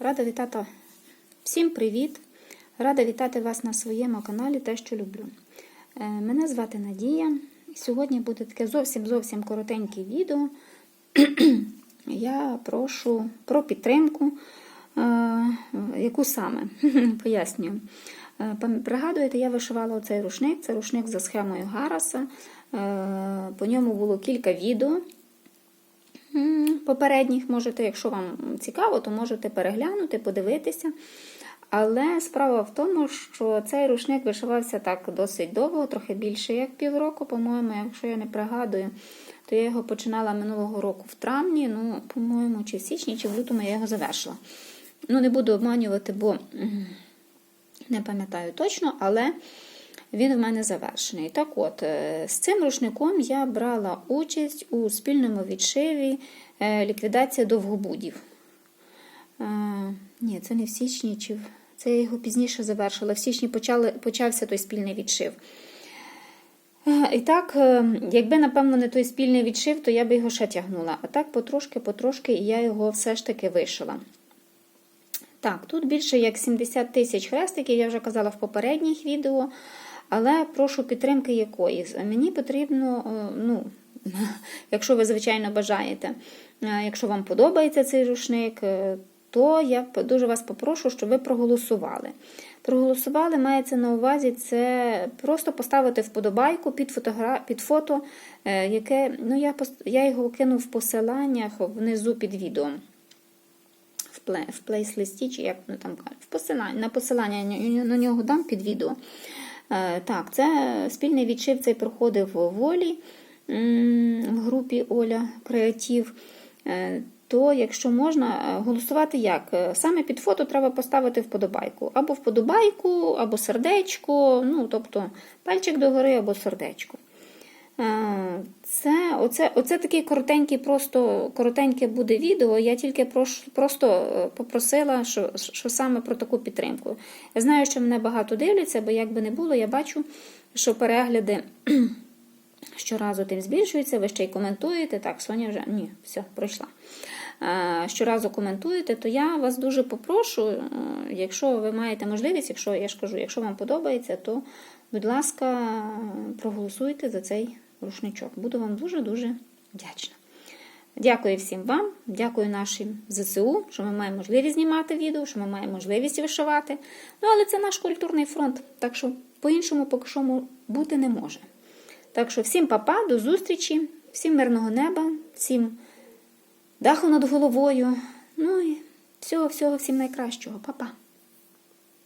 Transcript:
Рада вітати всім привіт! Рада вітати вас на своєму каналі Те, що люблю. Е, Мене звати Надія. Сьогодні буде таке зовсім зовсім коротеньке відео. Я прошу про підтримку, е, яку саме пояснюю. Е, Пригадуєте, я вишивала оцей рушник. Це рушник за схемою Гараса. По ньому було кілька відео. Попередніх можете, якщо вам цікаво, то можете переглянути, подивитися. Але справа в тому, що цей рушник вишивався так досить довго, трохи більше як півроку, по-моєму, якщо я не пригадую, то я його починала минулого року в травні, ну, по-моєму, чи в січні, чи в лютому я його завершила. Ну, не буду обманювати, бо не пам'ятаю точно, але він в мене завершений. Так от, е, з цим рушником я брала участь у спільному відшиві е, ліквідація довгобудів. Е, Ні, це не в січні, чи це я його пізніше завершила. В січні почали, почався той спільний відшив. І так, якби, напевно, не той спільний відшив, то я би його ще тягнула. А так, потрошки-потрошки, я його все ж таки вишила. Так, тут більше як 70 тисяч хрестиків, я вже казала в попередніх відео, але прошу підтримки якоїсь. Мені потрібно, е, ну, якщо ви, звичайно, бажаєте, е, якщо вам подобається цей рушник, е, то я дуже вас попрошу, щоб ви проголосували. Проголосували мається на увазі це просто поставити вподобайку під, фотогра... під фото, яке ну, я, я його кину в посиланнях внизу під відео в плей- плейс-листі, чи як вони там в посилання, на посилання на нього дам під відео. Е, Так, це спільний відшив цей проходив волі в групі Оля Креатив. Е, То, якщо можна, е, голосувати як? Саме під фото треба поставити вподобайку. Або вподобайку, або сердечко, ну, тобто пальчик догори, або сердечко. Це, оце, оце такий коротенький, просто коротеньке буде відео. Я тільки прош, просто е, попросила, що, що саме про таку підтримку. Я знаю, що мене багато дивляться, бо як би не було, я бачу, що перегляди щоразу тим збільшуються, ви ще й коментуєте. Так, Соня вже ні, все, пройшла. Щоразу коментуєте, то я вас дуже попрошу, е, якщо ви маєте можливість, якщо я ж кажу, якщо вам подобається, то, будь ласка, проголосуйте за цей рушничок. Буду вам дуже-дуже вдячна. Дякую всім вам, дякую нашим ЗСУ, що ми маємо можливість знімати відео, що ми маємо можливість вишивати. Ну, але це наш культурний фронт, так що по-іншому поки що бути не може. Так що всім папа, до зустрічі, всім мирного неба, всім даху над головою. Ну і всього-всього, всім найкращого. Па-па.